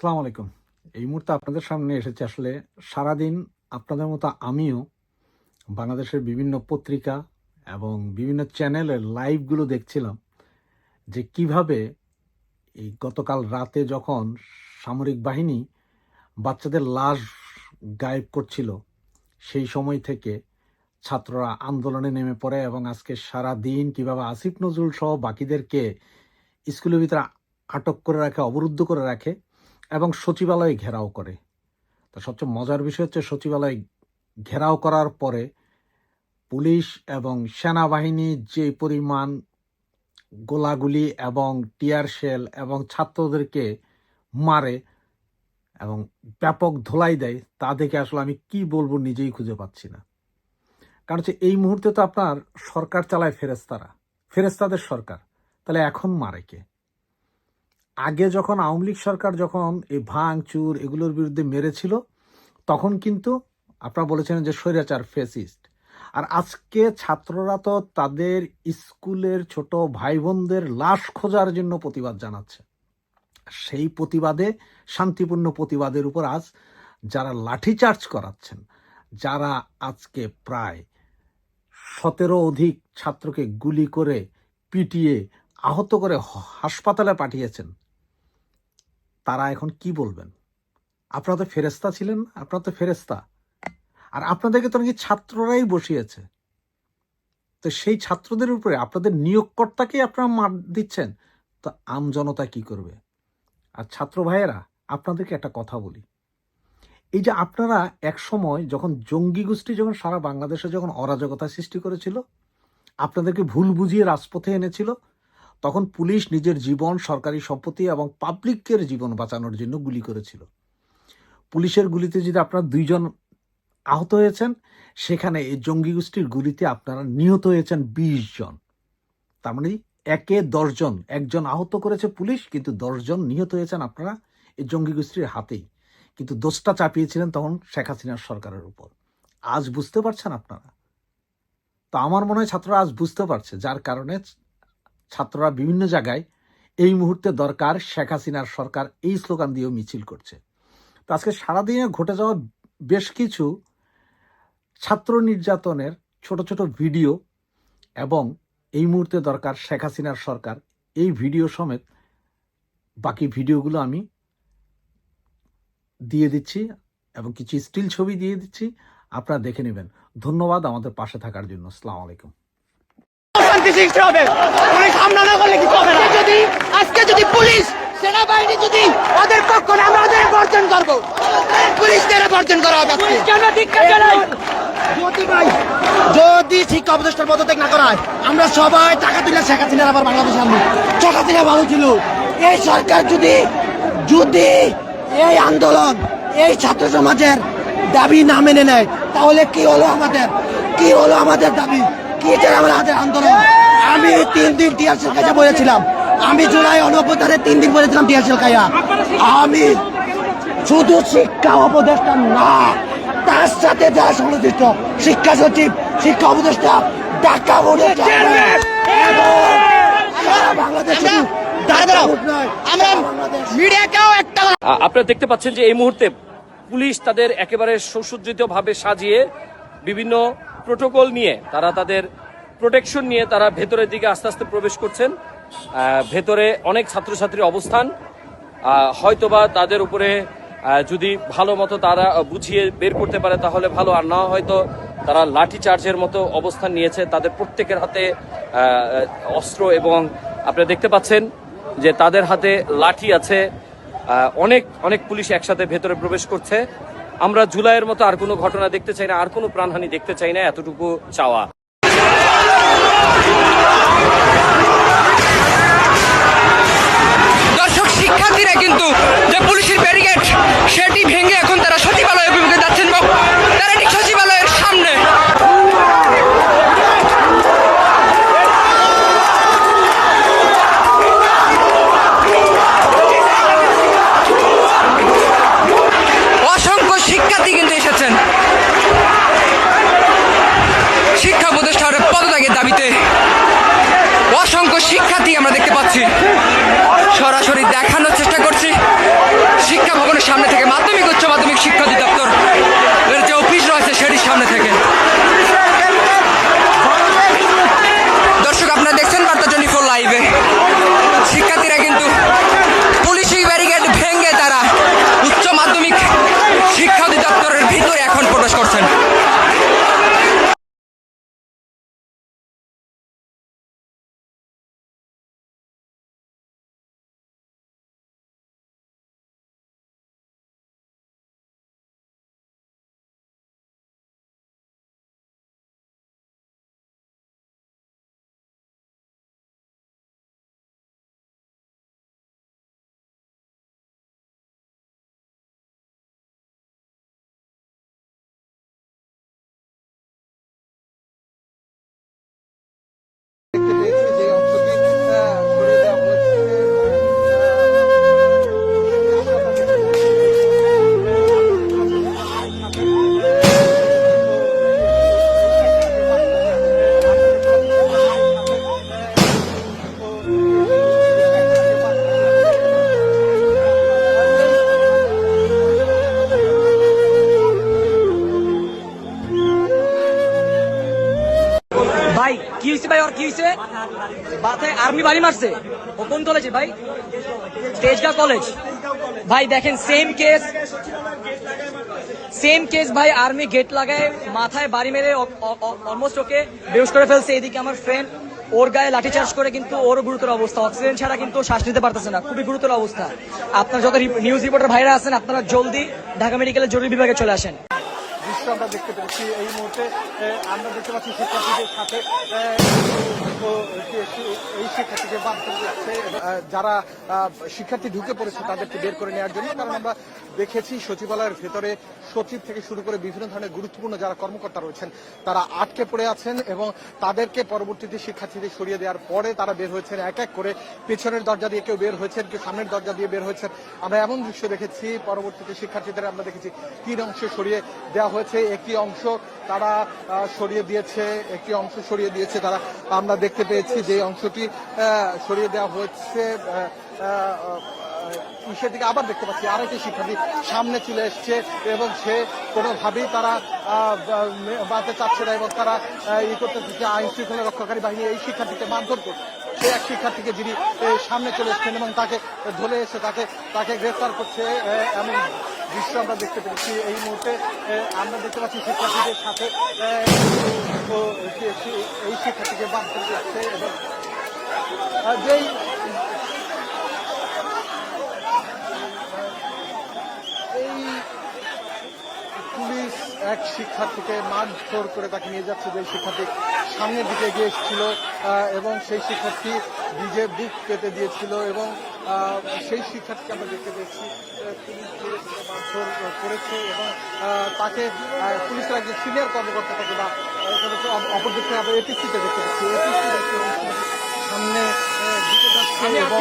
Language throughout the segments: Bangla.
আসসালামু আলাইকুম। এই মুহূর্তে আপনাদের সামনে এসেছে আসলে সারাদিন আপনাদের মতো আমিও বাংলাদেশের বিভিন্ন পত্রিকা এবং বিভিন্ন চ্যানেলের লাইভগুলো দেখছিলাম যে কীভাবে এই গতকাল রাতে যখন সামরিক বাহিনী বাচ্চাদের লাশ গায়েব করছিল, সেই সময় থেকে ছাত্ররা আন্দোলনে নেমে পড়ে এবং আজকে সারা দিন কীভাবে আসিফ নজরুল সহ বাকিদেরকে স্কুলের ভিতরে আটক করে রাখে, অবরুদ্ধ করে রাখে এবং সচিবালয় ঘেরাও করে। তো সবচেয়ে মজার বিষয় হচ্ছে সচিবালয় ঘেরাও করার পরে পুলিশ এবং সেনাবাহিনী যে পরিমাণ গোলাগুলি এবং টিয়ার শেল এবং ছাত্রদেরকে মারে এবং ব্যাপক ধোলাই দেয়, তা দেখে আসলে আমি কি বলব নিজেই খুঁজে পাচ্ছি না। কারণ হচ্ছে এই মুহূর্তে তো আপনার সরকার চালায় ফেরেস্তারা ফেরেস্তাদের সরকার। তাহলে এখন মারে কে? আগে যখন আওয়ামী লীগ সরকার যখন এই ভাঙ, চুর এগুলোর বিরুদ্ধে মেরেছিল, তখন কিন্তু আপনারা বলেছিলেন যে স্বৈরাচার ফেসিস্ট আর আজকে ছাত্ররা তো তাদের স্কুলের ছোট ভাই বোনদের লাশ খোঁজার জন্য প্রতিবাদ জানাচ্ছে। সেই প্রতিবাদে, শান্তিপূর্ণ প্রতিবাদের উপর আজ যারা লাঠিচার্জ করাচ্ছেন, যারা আজকে প্রায় সতেরো অধিক ছাত্রকে গুলি করে পিটিয়ে, আহত করে হাসপাতালে পাঠিয়েছেন তারা এখন কি বলবেন? আপনারা তো ফেরেস্তা ছিলেন, আপনারা তো ফেরেস্তা আর আপনাদেরকে তো নাকি ছাত্ররাই বসিয়েছে। তো সেই ছাত্রদের উপরে আপনাদের নিয়োগকর্তাকেই আপনারা মার দিচ্ছেন, তো আম জনতা কি করবে? আর ছাত্র ভাইয়েরা, আপনাদেরকে একটা কথা বলি। এই যে আপনারা এক সময় যখন জঙ্গি গোষ্ঠী যখন সারা বাংলাদেশে যখন অরাজকতা সৃষ্টি করেছিল, আপনাদেরকে ভুল বুঝিয়ে রাজপথে এনেছিল তখন পুলিশ নিজের জীবন, সরকারি সম্পত্তি এবং পাবলিকের জীবন বাঁচানোর জন্য গুলি করেছিল। পুলিশের গুলিতে যদি আপনারা দুইজন আহত হয়েছেন, সেখানে এই জঙ্গি গোষ্ঠীর গুলিতে আপনারা নিহত হয়েছেন বিশ জন। তার মানে একে দশজন একজন আহত করেছে পুলিশ, কিন্তু দশজন নিহত হয়েছেন আপনারা এই জঙ্গি গোষ্ঠীর হাতেই। কিন্তু দোষটা চাপিয়েছিলেন তখন শেখ হাসিনার সরকারের উপর। আজ বুঝতে পারছেন আপনারা? তো আমার মনে হয় ছাত্ররা আজ বুঝতে পারছে, যার কারণে ছাত্ররা বিভিন্ন জায়গায় এই মুহূর্তে দরকার শেখ হাসিনার সরকার এই স্লোগান দিয়েও মিছিল করছে। তো আজকে সারাদিনে ঘটে যাওয়া বেশ কিছু ছাত্র নির্যাতনের ছোট ছোট ভিডিও এবং এই মুহূর্তে দরকার শেখ হাসিনার সরকার, এই ভিডিও সমেত বাকি ভিডিওগুলো আমি দিয়ে দিচ্ছি এবং কিছু স্টিল ছবি দিয়ে দিচ্ছি, আপনারা দেখে নেবেন। ধন্যবাদ আমাদের পাশে থাকার জন্য। আসসালামু আলাইকুম। শান্তি সৃষ্টি হবে। পুলিশ হামলা না করলে কিছু হবে না? যদি আজকে যদি পুলিশ সেনাবাহিনী যদি ওদের পক্ষ না আমরা ওদের বর্জন করব পুলিশদের বর্জন করা হবে যদি শিক্ষা উপদেষ্টার পদত্যাগ না করা হয় আমরা সবাই টাকা তুলে শেখ হাসিনার আবার বাংলাদেশে আনব শেখ হাসিনা ভালো ছিল। এই সরকার যদি যদি এই আন্দোলন এই ছাত্র সমাজের দাবি না মেনে নেয় তাহলে কি হলো আমাদের? কি হলো আমাদের দাবি? কি আন্দোলন? আমি তিন দিন টিয়ারশেল কাজে বলেছিলাম। আমি জুলাই তিন দিন বলেছিলাম টিয়ারশেল কায়া আমি শুধু শিক্ষা উপদেষ্টা না তার সাথে যারা সংশ্লিষ্ট শিক্ষা সচিব শিক্ষা উপদেষ্টা ঢাকা বোর্ডের চেয়ারম্যান বাংলাদেশ শুধু ঢাকা আমরা মিডিয়াকেও একটা আপনারা দেখতে পাচ্ছেন যে এই মুহূর্তে পুলিশ তাদের একেবারে সুসজ্জিত ভাবে সাজিয়ে বিভিন্ন প্রোটোকল নিয়ে তারা তাদের প্রোটেকশন নিয়ে তারা ভেতরের দিকে আস্তে আস্তে প্রবেশ করছেন। ভেতরে অনেক ছাত্রছাত্রী অবস্থান। হয়তোবা তাদের উপরে যদি ভালো মতো তারা বুঝিয়ে বের করতে পারে, তাহলে ভালো। আর না হয়তো তারা লাঠি চার্জের মতো অবস্থান নিয়েছে। তাদের প্রত্যেকের হাতে অস্ত্র এবং আপনারা দেখতে পাচ্ছেন যে তাদের হাতে লাঠি আছে। অনেক অনেক পুলিশ একসাথে ভেতরে প্রবেশ করছে। আমরা জুলাইয়ের মতো আর কোনো ঘটনা দেখতে চাই না, আর কোনো প্রাণহানি দেখতে চাই না, এতটুকু চাওয়া। দর্শক, শিক্ষার্থীরা কিন্তু যে পুলিশের ব্যারিকেড সেটি ভেঙে এখন তারা সচিবালয় অভিমুখে যাচ্ছেন এবং তারা ঠিক সচিবালয়ের সামনে অসংখ্য শিক্ষার্থী কিন্তু এসেছেন শিক্ষা উপদেষ্টার পদত্যাগের দাবিতে অসংখ্য শিক্ষার্থী আমরা দেখতে পাচ্ছি। সরাসরি দেখানোর চেষ্টা করছি। শিক্ষা ভবনের সামনে থেকে মাধ্যমিক, উচ্চ মাধ্যমিক শিক্ষা অধিদপ্তর। কি হয়েছে মাথায় আর্মি বাড়ি মারছে। ও কোন কলেজে ভাই? তেজগাঁও কলেজ ভাই, দেখেন সেম কেস সেম কেস ভাই আর্মি গেট লাগায়, মাথায় বাড়ি মেরে অলমোস্ট ওকে বেউস করে ফেলছে। এদিকে আমার ফ্রেন্ড ওর গায়ে লাঠি চার্জ করে কিন্তু ওর গুরুতর অবস্থা। অক্সিজেন ছাড়া কিন্তু শ্বাস নিতে পারতেছে না। খুবই গুরুতর অবস্থা। আপনার যত নিউজ রিপোর্টার ভাইরা আছেন, আপনারা জলদি ঢাকা মেডিকেলের জরুরি বিভাগে চলে আসেন। আমরা দেখতে পেরেছি এই মুহূর্তে আমরা দেখতে পাচ্ছি শিক্ষার্থীদের সাথে এই শিক্ষার্থীদের বাদ যারা শিক্ষার্থী ঢুকে পড়েছে তাদেরকে বের করে নেওয়ার জন্য, কারণ আমরা দেখেছি সচিবালয়ের ভেতরে সচিব থেকে শুরু করে বিভিন্ন ধরনের গুরুত্বপূর্ণ যারা কর্মকর্তা রয়েছেন, তারা আটকে পড়ে আছেন এবং তাদেরকে পরবর্তীতে শিক্ষার্থীদের সরিয়ে দেওয়ার পরে তারা বের হয়েছেন এক এক করে। পেছনের দরজা দিয়ে কেউ বের হয়েছেন, কেউ সামনের দরজা দিয়ে বের হয়েছেন। আমরা এমন দৃশ্য দেখেছি, পরবর্তীতে শিক্ষার্থীদের আমরা দেখেছি তিন অংশে সরিয়ে দেওয়া হয়েছে। একটি অংশ তারা সরিয়ে দিয়েছে, একটি অংশ সরিয়ে দিয়েছে তারা। আমরা দেখতে পেয়েছি যে অংশটি সরিয়ে দেওয়া হয়েছে আহ, আহ, ইসের দিকে আবার দেখতে পাচ্ছি আরেকটি শিক্ষার্থী সামনে চলে এসছে এবং সে কোনোভাবেই তারা বাঁধতে চাচ্ছে না এবং তারা ই করতে চাচ্ছে আইন শৃঙ্খলা রক্ষাকারী বাহিনী এই শিক্ষার্থীকে মারধর করছে। সে এক শিক্ষার্থীকে যিনি সামনে চলে এসছেন এবং তাকে ধরে এসে তাকে তাকে গ্রেফতার করছে এমন দৃশ্য আমরা দেখতে পেরেছি এই মুহূর্তে। আমরা দেখতে পাচ্ছি শিক্ষার্থীদের সাথে এই শিক্ষার্থীকে বাদ করে যাচ্ছে এবং যেই এই পুলিশ এক শিক্ষার্থীকে মারধর করে তাকে নিয়ে যাচ্ছে যে শিক্ষার্থী সামনের দিকে এগিয়ে এসেছিল এবং সেই শিক্ষার্থী নিজে বুক পেতে দিয়েছিল এবং সেই শিক্ষার্থীকে আমরা দেখতে পেয়েছি মারধর করেছে এবং তাকে পুলিশের একজন সিনিয়র কর্মকর্তা তাকে বা অপরদিকে আমরা এপিসিতে দেখতে পাচ্ছি। দেখতে সামনে দিকে এবং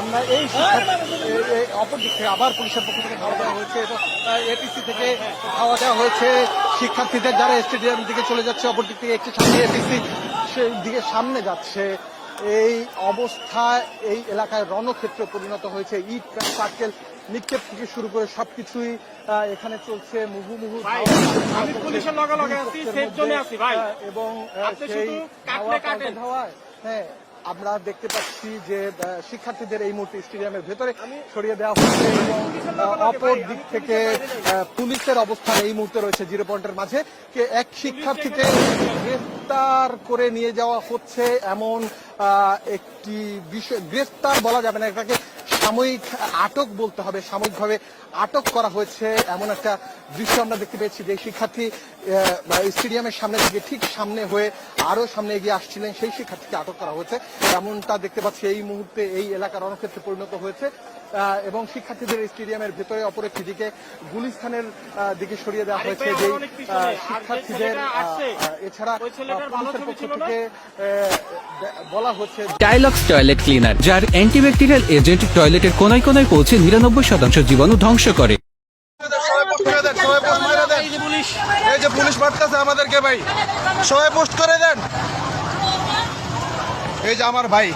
আমরা এই শিক্ষার্থী অপর দিক থেকে আবার পুলিশের পক্ষ থেকে ধাওয়া দেওয়া হয়েছে এবং এপিসি থেকে ধাওয়া দেওয়া হয়েছে। শিক্ষার্থীদের যারা স্টেডিয়াম দিকে চলে যাচ্ছে অপর দিক থেকে একটি সামনে এপিসি সেই দিকে সামনে যাচ্ছে। এই অবস্থা এই এলাকায় রণক্ষেত্র পরিণত হয়েছে। ইট সার্কেল নিক্ষেপ থেকে শুরু করে সবকিছুই এখানে চলছে। মুহু মুহু। এবং সেই হ্যাঁ আমরা দেখতে পাচ্ছি যে শিক্ষার্থীদের এই মুহূর্তে স্টেডিয়ামের ভেতরে সরিয়ে দেওয়া হচ্ছে। এবং অপর দিক থেকে পুলিশের অবস্থান এই মুহূর্তে রয়েছে জিরো পয়েন্টের মাঝে। কে, এক শিক্ষার্থীকে গ্রেফতার করে নিয়ে যাওয়া হচ্ছে এমন একটি বিষয় গ্রেফতার বলা যাবে না, এটাকে সাময়িক আটক বলতে হবে। সাময়িকভাবে আটক করা হয়েছে। এমন একটা দৃশ্য আমরা দেখতে পেয়েছি যে শিক্ষার্থী স্টেডিয়ামের সামনে থেকে ঠিক সামনে হয়ে আরও সামনে এগিয়ে আসছিলেন সেই শিক্ষার্থীকে আটক করা হয়েছে। এমনটা দেখতে পাচ্ছি এই মুহূর্তে এই এলাকার রণক্ষেত্রে পরিণত হয়েছে। এবং শিক্ষার্থীদের স্টেডিয়ামের ভেতরে অপর একটি দিকে গুলিস্তানের আহ, দিকে সরিয়ে দেওয়া হয়েছে যে শিক্ষার্থীদের এছাড়া পুলিশের পক্ষ থেকে বলা হচ্ছে ডায়লক্স টয়লেট ক্লিনার যার অ্যান্টিব্যাকটেরিয়াল এজেন্ট টয়লেটের কোনায় কোনায় পৌঁছে নিরানব্বই শতাংশ জীবাণু ধ্বংস পোস্ট করে। এই যে পুলিশ মারতেছে আমাদেরকে ভাই। সবাই পোস্ট করে দেন। এই যে আমার ভাই।